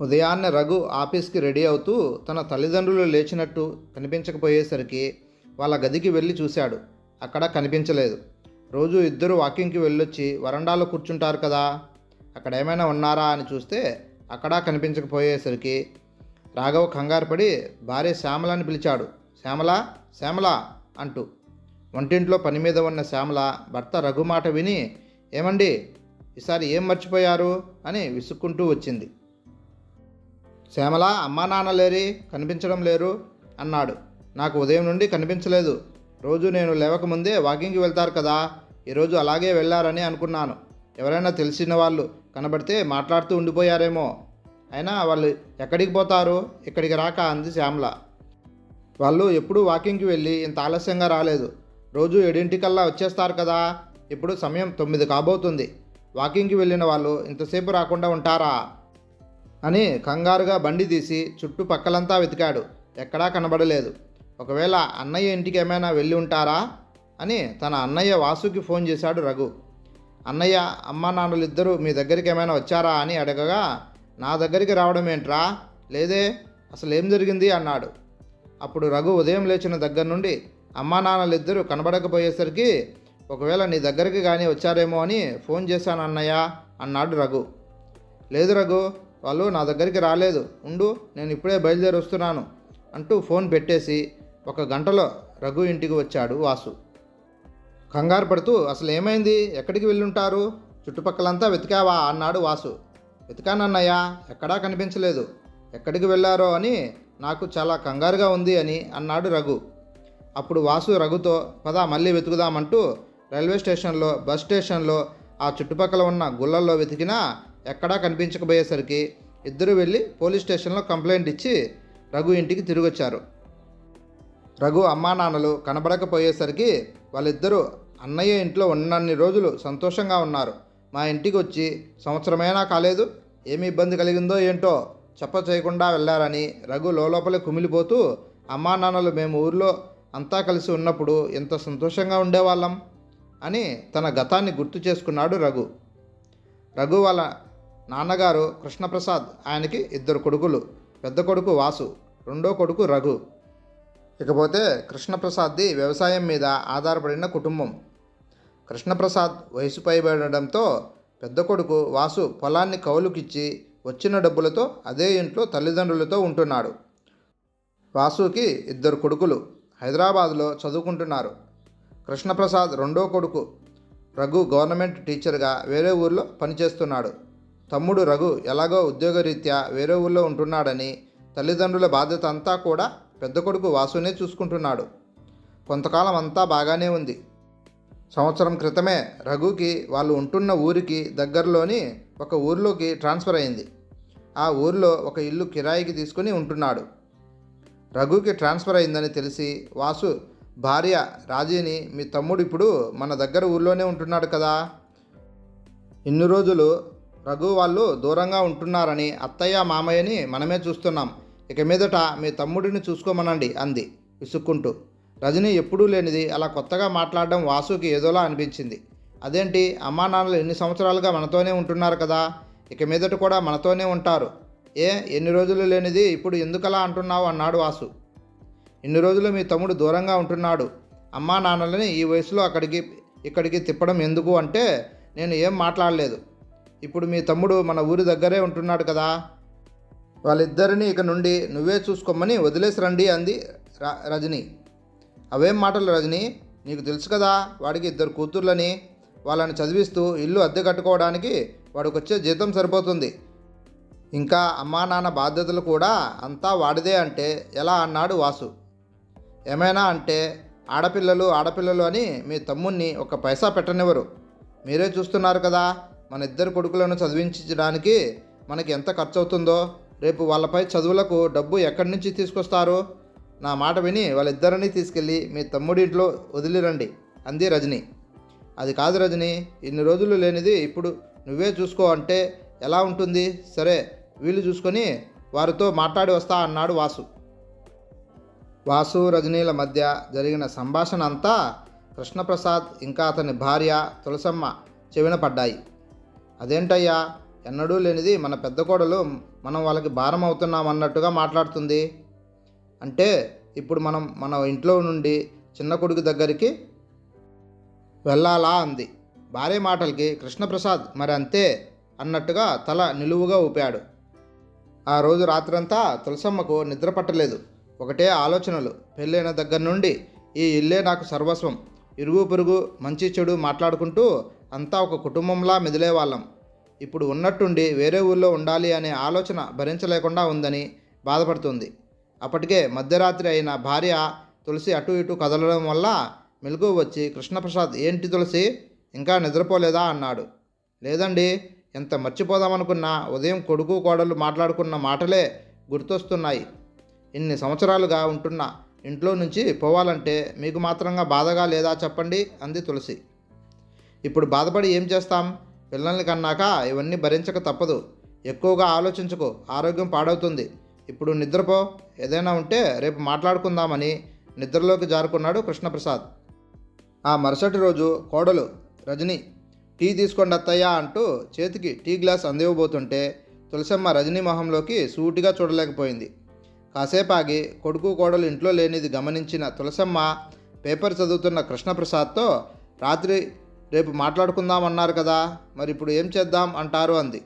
ఉదయాన్నే రఘు ఆఫీస్కి రెడీ అవుతూ తన తల్లిదండ్రులు లేచినట్టు కనిపించకపోయేసరికి వాళ్ళ గదికి వెళ్ళి చూశాడు. అక్కడ కనిపించలేదు. రోజు ఇద్దరు వాకింగ్కి వెళ్ళొచ్చి వరండాలో కూర్చుంటారు కదా అక్కడ ఏమైనా ఉన్నారా అని చూస్తే అక్కడా కనిపించకపోయేసరికి రాఘవ్ కంగారు పడి భార్య శ్యామలని పిలిచాడు. శ్యామల శ్యామల అంటూ. వంటింట్లో పని మీద ఉన్న శ్యామల భర్త రఘు మాట విని ఏమండి ఈసారి ఏం మర్చిపోయారు? అని విసుక్కుంటూ వచ్చింది. శ్యామల అమ్మా నాన్న లేరి కనిపించడం లేరు అన్నాడు. నాకు ఉదయం నుండి కనిపించలేదు. రోజు నేను లేవకముందే వాకింగ్కి వెళ్తారు కదా ఈరోజు అలాగే వెళ్ళారని అనుకున్నాను. ఎవరైనా తెలిసిన వాళ్ళు కనబడితే మాట్లాడుతూ ఉండిపోయారేమో. అయినా వాళ్ళు ఎక్కడికి పోతారు? ఇక్కడికి రాక అంది శ్యామల. వాళ్ళు ఎప్పుడూ వాకింగ్కి వెళ్ళి ఇంత ఆలస్యంగా రాలేదు. రోజు ఏడింటికల్లా వచ్చేస్తారు కదా ఇప్పుడు సమయం తొమ్మిది కాబోతుంది. వాకింగ్కి వెళ్ళిన వాళ్ళు ఇంతసేపు రాకుండా ఉంటారా? అని కంగారుగా బండి తీసి చుట్టుపక్కలంతా వెతికాడు. ఎక్కడా కనబడలేదు. ఒకవేళ అన్నయ్య ఇంటికి ఏమైనా వెళ్ళి ఉంటారా? అని తన అన్నయ్య వాసుకి ఫోన్ చేశాడు రఘు. అన్నయ్య అమ్మా నాన్నలు ఇద్దరు మీ దగ్గరికి ఏమైనా వచ్చారా అని అడగగా నా దగ్గరికి రావడం ఏంట్రా? లేదే అసలు ఏం జరిగింది అన్నాడు. అప్పుడు రఘు ఉదయం లేచిన దగ్గర నుండి అమ్మా నాన్నలు ఇద్దరు కనబడకపోయేసరికి ఒకవేళ నీ దగ్గరికి కానీ వచ్చారేమో అని ఫోన్ చేశాను అన్నయ్య అన్నాడు రఘు. లేదు రఘు వాళ్ళు నా దగ్గరికి రాలేదు. ఉండు నేను ఇప్పుడే బయలుదేరి వస్తున్నాను అంటూ ఫోన్ పెట్టేసి ఒక గంటలో రఘు ఇంటికి వచ్చాడు వాసు. కంగారు పడుతూ అసలు ఏమైంది? ఎక్కడికి వెళ్ళుంటారు? చుట్టుపక్కలంతా వెతికావా? అన్నాడు వాసు. వెతికానన్నయ్యా ఎక్కడా కనిపించలేదు. ఎక్కడికి వెళ్ళారో అని నాకు చాలా కంగారుగా ఉంది అని అన్నాడు రఘు. అప్పుడు వాసు రఘుతో పద మళ్ళీ వెతుకుదామంటూ రైల్వే స్టేషన్లో బస్ స్టేషన్లో ఆ చుట్టుపక్కల ఉన్న గుళ్ళల్లో వెతికినా ఎక్కడా కనిపించకపోయేసరికి ఇద్దరు వెళ్ళి పోలీస్ స్టేషన్లో కంప్లైంట్ ఇచ్చి రఘు ఇంటికి తిరిగొచ్చారు. రఘు అమ్మా నాన్నలు కనబడకపోయేసరికి వాళ్ళిద్దరూ అన్నయ్య ఇంట్లో ఉన్నన్ని రోజులు సంతోషంగా ఉన్నారు. మా ఇంటికి వచ్చి సంవత్సరమైనా కాలేదు ఏమి ఇబ్బంది కలిగిందో ఏంటో చెప్ప చేయకుండా వెళ్ళారని రఘు లోపలే కుమిలిపోతూ అమ్మా నాన్నలు మేము ఊర్లో అంతా కలిసి ఉన్నప్పుడు ఎంత సంతోషంగా ఉండేవాళ్ళం? అని తన గతాన్ని గుర్తు చేసుకున్నాడు రఘు. రఘు వాళ్ళ నాన్నగారు కృష్ణప్రసాద్ ఆయనకి ఇద్దరు కొడుకులు. పెద్ద కొడుకు వాసు రెండో కొడుకు రఘు. ఇకపోతే కృష్ణప్రసాద్ది వ్యవసాయం మీద ఆధారపడిన కుటుంబం. కృష్ణప్రసాద్ వయసు పైబడడంతో పెద్ద కొడుకు వాసు పొలాన్ని కౌలుకిచ్చి వచ్చిన డబ్బులతో అదే ఇంట్లో తల్లిదండ్రులతో ఉంటున్నాడు. వాసుకి ఇద్దరు కొడుకులు హైదరాబాద్లో చదువుకుంటున్నారు. కృష్ణప్రసాద్ రెండో కొడుకు రఘు గవర్నమెంట్ టీచర్గా వేరే ఊర్లో పనిచేస్తున్నాడు. తమ్ముడు రఘు ఎలాగో ఉద్యోగరీత్యా వేరే ఊళ్ళో ఉంటున్నాడని తల్లిదండ్రుల బాధ్యత అంతా కూడా పెద్ద కొడుకు వాసునే చూసుకుంటున్నాడు. కొంతకాలం అంతా బాగానే ఉంది. సంవత్సరం క్రితమే రఘుకి వాళ్ళు ఉంటున్న ఊరికి దగ్గరలోని ఒక ఊర్లోకి ట్రాన్స్ఫర్ అయింది. ఆ ఊర్లో ఒక ఇల్లు కిరాయికి తీసుకుని ఉంటున్నాడు. రఘుకి ట్రాన్స్ఫర్ అయిందని తెలిసి వాసు భార్య రాజీని మీ తమ్ముడు ఇప్పుడు మన దగ్గర ఊర్లోనే ఉంటున్నాడు కదా. ఇన్ని రోజులు రఘు వాళ్ళు దూరంగా ఉంటున్నారని అత్తయ్య మామయ్యని మనమే చూస్తున్నాం. ఇక మీదట మీ తమ్ముడిని చూసుకోమనండి అంది విసుక్కుంటూ. రజని ఎప్పుడూ లేనిది అలా కొత్తగా మాట్లాడడం వాసుకి ఏదోలా అనిపించింది. అదేంటి అమ్మా నాన్నలు ఎన్ని సంవత్సరాలుగా మనతోనే ఉంటున్నారు కదా? ఇక మీదట కూడా మనతోనే ఉంటారు. ఏ ఎన్ని రోజులు లేనిది ఇప్పుడు ఎందుకలా అంటున్నావు అన్నాడు వాసు. ఇన్ని రోజులు మీ తమ్ముడు దూరంగా ఉంటున్నాడు. అమ్మా నాన్నలని ఈ వయసులో అక్కడికి ఇక్కడికి తిప్పడం ఎందుకు అంటే నేను ఏం మాట్లాడలేదు. ఇప్పుడు మీ తమ్ముడు మన ఊరి దగ్గరే ఉంటున్నాడు కదా వాళ్ళిద్దరిని ఇక నుండి నువ్వే చూసుకోమని వదిలేసి రండి అంది రజని. అవేం మాటలు రజని? నీకు తెలుసు కదా వాడికి ఇద్దరు కూతుర్లని వాళ్ళని చదివిస్తూ ఇల్లు అద్దె కట్టుకోవడానికి వాడికి వచ్చే జీతం సరిపోతుంది. ఇంకా అమ్మా నాన్న బాధ్యతలు కూడా అంతా వాడిదే అంటే ఎలా అన్నాడు వాసు. ఏమైనా అంటే ఆడపిల్లలు ఆడపిల్లలు అని మీ తమ్ముణ్ణి ఒక పైసా పెట్టనివ్వరు. మీరే చూస్తున్నారు కదా మన ఇద్దరు కొడుకులను చదివించడానికి మనకి ఎంత ఖర్చు అవుతుందో రేపు వాళ్ళపై చదువులకు డబ్బు ఎక్కడి నుంచి తీసుకొస్తారు? నా మాట విని వాళ్ళిద్దరిని తీసుకెళ్ళి మీ తమ్ముడింట్లో వదిలిరండి. అంది రజని. అది కాదు రజని ఇన్ని రోజులు లేనిది ఇప్పుడు నువ్వే చూసుకో అంటే ఎలా ఉంటుంది? సరే వీళ్ళు చూసుకొని వారితో మాట్లాడి వస్తా అన్నాడు వాసు. వాసు రజనీల మధ్య జరిగిన సంభాషణ అంతా కృష్ణప్రసాద్ ఇంకా అతని భార్య తులసమ్మ చెవిన పడ్డాయి. అదేంటయ్యా? ఎన్నడూ లేనిది మన పెద్ద కోడలు మనం వాళ్ళకి భారం అవుతున్నాం అన్నట్టుగా మాట్లాడుతుంది. అంటే ఇప్పుడు మనం మన ఇంట్లో నుండి చిన్న కొడుకు దగ్గరికి వెళ్ళాలా అంది. భార్య మాటలకి కృష్ణప్రసాద్ మరి అంతే అన్నట్టుగా తల నిలువుగా ఊపాడు. ఆ రోజు రాత్రంతా తులసమ్మకు నిద్ర పట్టలేదు. ఒకటే ఆలోచనలు. పెళ్ళైన దగ్గర నుండి ఈ ఇల్లే నాకు సర్వస్వం. ఇరుగు పొరుగు మంచి చెడు మాట్లాడుకుంటూ అంతా ఒక కుటుంబంలా మెదిలేవాళ్ళం. ఇప్పుడు ఉన్నట్టుండి వేరే ఊళ్ళో ఉండాలి అనే ఆలోచన భరించలేకుండా ఉందని బాధపడుతుంది. అప్పటికే మధ్యరాత్రి అయిన భార్య తులసి అటు ఇటు కదలడం వల్ల మెలకు వచ్చి కృష్ణప్రసాద్ ఏంటి తులసి? ఇంకా నిద్రపోలేదా? అన్నాడు. లేదండి ఎంత మర్చిపోదామనుకున్నా ఉదయం కొడుకు కోడలు మాట్లాడుకున్న మాటలే గుర్తొస్తున్నాయి. ఇన్ని సంవత్సరాలుగా ఉంటున్న ఇంట్లో నుంచి పోవాలంటే మీకు మాత్రంగా బాధగా లేదా చెప్పండి అంది తులసి. ఇప్పుడు బాధపడి ఏం చేస్తాం? పిల్లల్ని కన్నాక ఇవన్నీ భరించక తప్పదు. ఎక్కువగా ఆలోచించుకో. ఆరోగ్యం పాడవుతుంది. ఇప్పుడు నిద్రపో. ఏదైనా ఉంటే రేపు మాట్లాడుకుందామని నిద్రలోకి జారుకున్నాడు కృష్ణప్రసాద్. ఆ మరుసటి రోజు కోడలు రజని టీ తీసుకోండి అత్తయ్యా అంటూ చేతికి టీ గ్లాస్ అందివ్వబోతుంటే తులసమ్మ రజనీ మొహంలోకి సూటిగా చూడలేకపోయింది. కాసేపు ఆగి కొడుకు కోడలు ఇంట్లో లేనిది గమనించిన తులసమ్మ పేపర్ చదువుతున్న కృష్ణప్రసాద్తో రాత్రి రేపు మాట్లాడుకుందాం అన్నారు కదా మరి ఇప్పుడు ఏం చేద్దాం అంటారు అంది.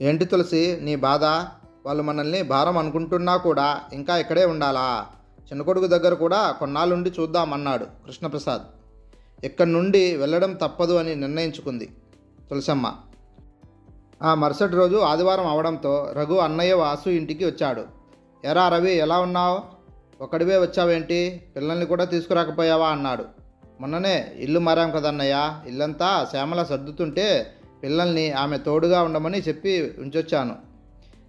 ఏంటి తులసి నీ బాధ? వాళ్ళు మనల్ని భారం అనుకుంటున్నా కూడా ఇంకా ఇక్కడే ఉండాలా? చిన్న కొడుకు దగ్గర కూడా కొన్నాళ్ళుండి చూద్దాం అన్నాడు కృష్ణప్రసాద్. ఇక్కడి నుండి వెళ్ళడం తప్పదు అని నిర్ణయించుకుంది తులసమ్మ. ఆ మరుసటి రోజు ఆదివారం అవడంతో రఘు అన్నయ్య వాసు ఇంటికి వచ్చాడు. ఎరా రవి ఎలా ఉన్నావు? ఒక్కడివే వచ్చావేంటి? పిల్లల్ని కూడా తీసుకురాకపోయావా? అన్నాడు. మొన్ననే ఇల్లు మారాం కదన్నయ్య. ఇల్లంతా శ్యామల సర్దుతుంటే పిల్లల్ని ఆమె తోడుగా ఉండమని చెప్పి ఉంచొచ్చాను.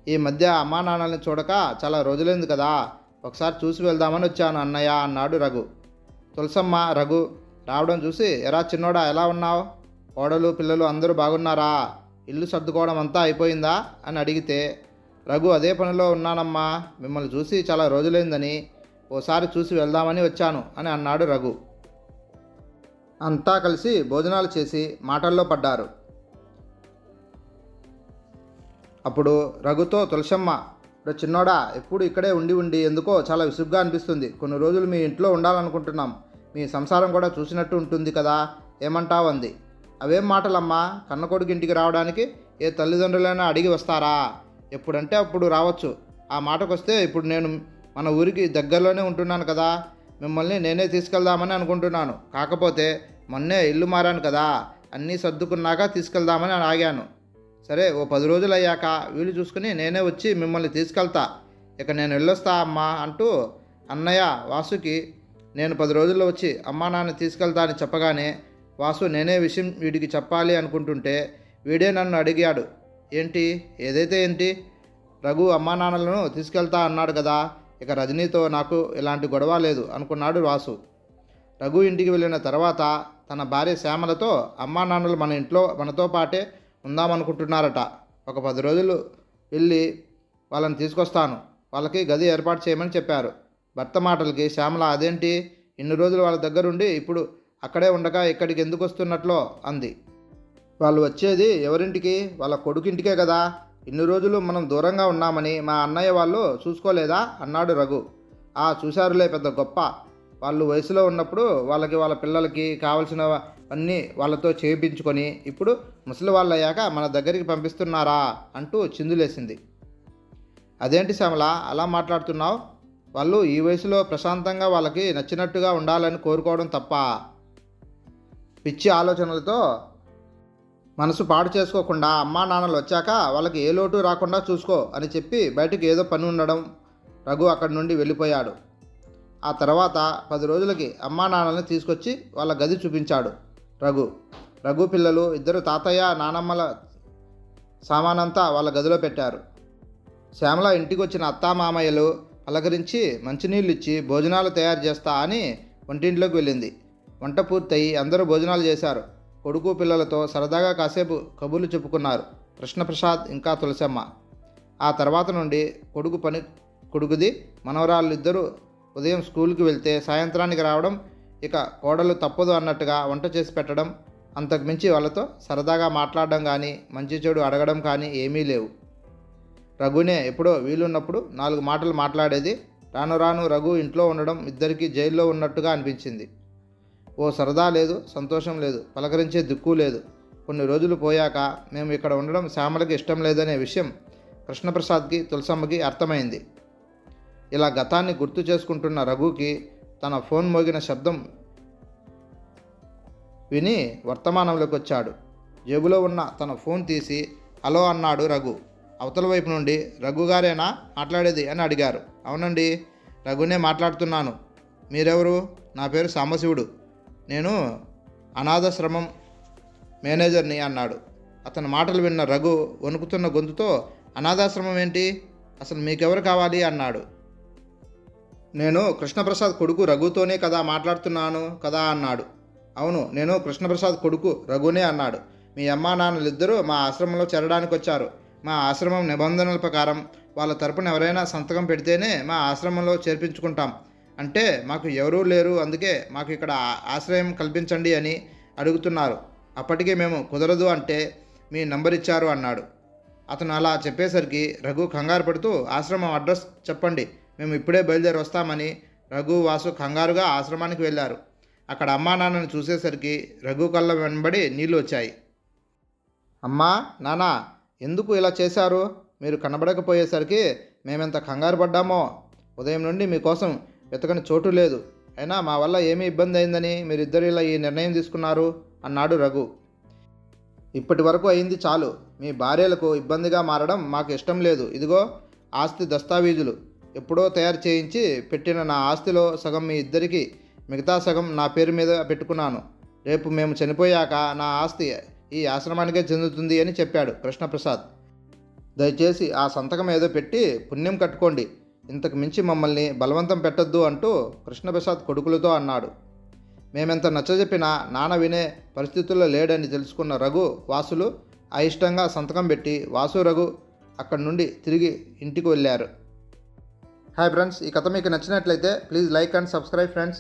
ఈ మధ్య అమ్మా నాన్నల్ని చూడక చాలా రోజులైంది కదా. ఒకసారి చూసి వెళ్దామని వచ్చాను అన్నయ్య అన్నాడు రఘు. తులసమ్మ రఘు రావడం చూసి ఎరా చిన్నోడా ఎలా ఉన్నావు? కోడలు పిల్లలు అందరూ బాగున్నారా? ఇల్లు సర్దుకోవడం అంతా అయిపోయిందా? అని అడిగితే రఘు అదే పనిలో ఉన్నానమ్మా. మిమ్మల్ని చూసి చాలా రోజులైందని. ఓసారి చూసి వెళ్దామని వచ్చాను అని అన్నాడు రఘు. అంతా కలిసి భోజనాలు చేసి మాటల్లో పడ్డారు. అప్పుడు రఘుతో తులసమ్మ ఇప్పుడు చిన్నోడా ఎప్పుడు ఇక్కడే ఉండి ఉండి ఎందుకో చాలా విసుగ్గా అనిపిస్తుంది. కొన్ని రోజులు మీ ఇంట్లో ఉండాలనుకుంటున్నాం. మీ సంసారం కూడా చూసినట్టు ఉంటుంది కదా ఏమంటావు? అంది. అవేం మాటలమ్మా? కన్నకొడుకు ఇంటికి రావడానికి ఏ తల్లిదండ్రులైనా అడిగి వస్తారా? ఎప్పుడంటే అప్పుడు రావచ్చు. ఆ మాటకొస్తే ఇప్పుడు నేను మన ఊరికి దగ్గరలోనే ఉంటున్నాను కదా. మిమ్మల్ని నేనే తీసుకెళ్దామని అనుకుంటున్నాను. కాకపోతే మొన్నే ఇల్లు మారాను కదా అన్నీ సర్దుకున్నాక తీసుకెళ్దామని ఆగాను. సరే ఓ పది రోజులు అయ్యాక వీలు చూసుకుని నేనే వచ్చి మిమ్మల్ని తీసుకెళ్తా. ఇక నేను వెళ్ళొస్తా అమ్మా అంటూ అన్నయ్య వాసుకి నేను పది రోజుల్లో వచ్చి అమ్మా నాన్న తీసుకెళ్తా అని చెప్పగానే వాసు నేనే విషయం వీడికి చెప్పాలి అనుకుంటుంటే వీడే నన్ను అడిగాడు. ఏంటి? ఏదైతే ఏంటి? రఘు అమ్మా నాన్నలను తీసుకెళ్తా అన్నాడు కదా ఇక రజనీతో నాకు ఎలాంటి గొడవ లేదు అనుకున్నాడు వాసు రఘు ఇంటికి వెళ్ళిన తర్వాత తన భార్య శ్యామలతో అమ్మా నాన్నలు మన ఇంట్లో మనతో పాటే ఉందామనుకుంటున్నారట. ఒక పది రోజులు వెళ్ళి వాళ్ళని తీసుకొస్తాను. వాళ్ళకి గది ఏర్పాటు చేయమని చెప్పారు. భర్త మాటలకి శ్యామల అదేంటి? ఇన్ని రోజులు వాళ్ళ దగ్గరుండి ఇప్పుడు అక్కడే ఉండగా ఇక్కడికి ఎందుకు వస్తున్నట్లో? అంది. వాళ్ళు వచ్చేది ఎవరింటికి? వాళ్ళ కొడుకింటికే కదా. ఇన్ని రోజులు మనం దూరంగా ఉన్నామని మా అన్నయ్య వాళ్ళు చూసుకోలేదా? అన్నాడు రఘు. ఆ చూశారులే పెద్ద గొప్ప. వాళ్ళు వయసులో ఉన్నప్పుడు వాళ్ళకి వాళ్ళ పిల్లలకి కావలసిన అన్నీ వాళ్ళతో చేయించుకొని ఇప్పుడు ముసలి వాళ్ళు అయ్యాక మన దగ్గరికి పంపిస్తున్నారా? అంటూ చిందులేసింది. అదేంటి శ్యామల అలా మాట్లాడుతున్నావు? వాళ్ళు ఈ వయసులో ప్రశాంతంగా వాళ్ళకి నచ్చినట్టుగా ఉండాలని కోరుకోవడం తప్ప. పిచ్చి ఆలోచనలతో మనసు పాడు చేసుకోకుండా అమ్మా నాన్నలు వచ్చాక వాళ్ళకి ఏ లోటు రాకుండా చూసుకో అని చెప్పి బయటకు ఏదో పని ఉండడం రఘు అక్కడి నుండి వెళ్ళిపోయాడు. ఆ తర్వాత పది రోజులకి అమ్మా నాన్నల్ని తీసుకొచ్చి వాళ్ళ గది చూపించాడు రఘు. రఘు పిల్లలు ఇద్దరు తాతయ్య నానమ్మల సామానంతా వాళ్ళ గదిలో పెట్టారు. శ్యామల ఇంటికి వచ్చిన అత్తామామయ్యలు పలకరించి మంచినీళ్ళు ఇచ్చి భోజనాలు తయారు చేస్తా అని వంటింట్లోకి వెళ్ళింది. వంట పూర్తయి అందరూ భోజనాలు చేశారు. కొడుకు పిల్లలతో సరదాగా కాసేపు కబుర్లు చెప్పుకున్నారు. కృష్ణప్రసాద్ ఇంకా తులసమ్మ. ఆ తర్వాత నుండి కొడుకు పని కొడుకుది మనవరాళ్ళిద్దరూ ఉదయం స్కూల్కి వెళ్తే సాయంత్రానికి రావడం ఇక కోడలు తప్పదు అన్నట్టుగా వంట చేసి పెట్టడం అంతకుమించి వాళ్ళతో సరదాగా మాట్లాడడం కానీ మంచి చెడు అడగడం కానీ ఏమీ లేవు. రఘునే ఎప్పుడో వీలున్నప్పుడు నాలుగు మాటలు మాట్లాడేది రాను రాను రఘు ఇంట్లో ఉండడం ఇద్దరికీ జైల్లో ఉన్నట్టుగా అనిపించింది. ఓ సరదా లేదు సంతోషం లేదు పలకరించే దిక్కు లేదు. కొన్ని రోజులు పోయాక మేము ఇక్కడ ఉండడం శ్యామలకి ఇష్టం లేదనే విషయం కృష్ణప్రసాద్కి తులసమ్మకి అర్థమైంది. ఇలా గతాన్ని గుర్తు చేసుకుంటున్న రఘుకి తన ఫోన్ మోగిన శబ్దం విని వర్తమానంలోకి వచ్చాడు. జేబులో ఉన్న తన ఫోన్ తీసి హలో అన్నాడు రఘు. అవతల వైపు నుండి రఘు గారేనా? మాట్లాడేది? అని అడిగారు. అవునండి రఘునే మాట్లాడుతున్నాను. మీరెవరు? నా పేరు సాంబశివుడు. నేను అనాథాశ్రమం మేనేజర్ని అన్నాడు. అతని మాటలు విన్న రఘు వణుకుతున్న గొంతుతో అనాథాశ్రమం ఏంటి? అసలు మీకెవరు కావాలి? అన్నాడు. నేను కృష్ణప్రసాద్ కొడుకు రఘుతోనే కదా మాట్లాడుతున్నాను కదా? అన్నాడు. అవును నేను కృష్ణప్రసాద్ కొడుకు రఘునే అన్నాడు. మీ అమ్మా నాన్నలిద్దరూ మా ఆశ్రమంలో చేరడానికి వచ్చారు మా ఆశ్రమం నిబంధనల ప్రకారం వాళ్ళ తరపున ఎవరైనా సంతకం పెడితేనే మా ఆశ్రమంలో చేర్పించుకుంటాం. అంటే మాకు ఎవరూ లేరు అందుకే మాకు ఇక్కడ ఆశ్రయం కల్పించండి అని అడుగుతున్నారు. అప్పటికే మేము కుదరదు అంటే మీ నంబర్ ఇచ్చారు అన్నాడు. అతను అలా చెప్పేసరికి రఘు కంగారు పడుతూ ఆశ్రమం అడ్రస్ చెప్పండి మేము ఇప్పుడే బయలుదేరి వస్తామని రఘు వాసు కంగారుగా ఆశ్రమానికి వెళ్ళారు. అక్కడ అమ్మా నాన్నని చూసేసరికి రఘు కళ్ళ వెంబడి నీళ్ళు వచ్చాయి. అమ్మా నాన్న ఎందుకు ఇలా చేశారు? మీరు కనబడకపోయేసరికి మేమెంత కంగారు పడ్డామో. ఉదయం నుండి మీకోసం వెతకని చోటు లేదు. అయినా మా వల్ల ఏమీ ఇబ్బంది అయిందని మీరిద్దరు ఇలా ఈ నిర్ణయం తీసుకున్నారు? అన్నాడు రఘు. ఇప్పటి వరకు అయింది చాలు. మీ భార్యలకు ఇబ్బందిగా మారడం మాకు ఇష్టం లేదు. ఇదిగో ఆస్తి దస్తావీజులు. ఎప్పుడో తయారు చేయించి పెట్టిన నా ఆస్తిలో సగం మీ ఇద్దరికి మిగతా సగం నా పేరు మీద పెట్టుకున్నాను. రేపు మేము చనిపోయాక నా ఆస్తి ఈ ఆశ్రమానికే చెందుతుంది అని చెప్పాడు కృష్ణప్రసాద్. దయచేసి ఆ సంతకం ఏదో పెట్టి పుణ్యం కట్టుకోండి. ఇంతకు మించి మమ్మల్ని బలవంతం పెట్టొద్దు అంటూ కృష్ణప్రసాద్ కొడుకులతో అన్నాడు. మేమెంత నచ్చజెప్పినా నాన్న వినే పరిస్థితుల్లో లేడని తెలుసుకున్న రఘు వాసులు అయిష్టంగా సంతకం పెట్టి వాసు రఘు అక్కడి నుండి తిరిగి ఇంటికి వెళ్ళారు. హాయ్ ఫ్రెండ్స్ ఈ కథ మీకు నచ్చినట్లయితే please like and subscribe friends.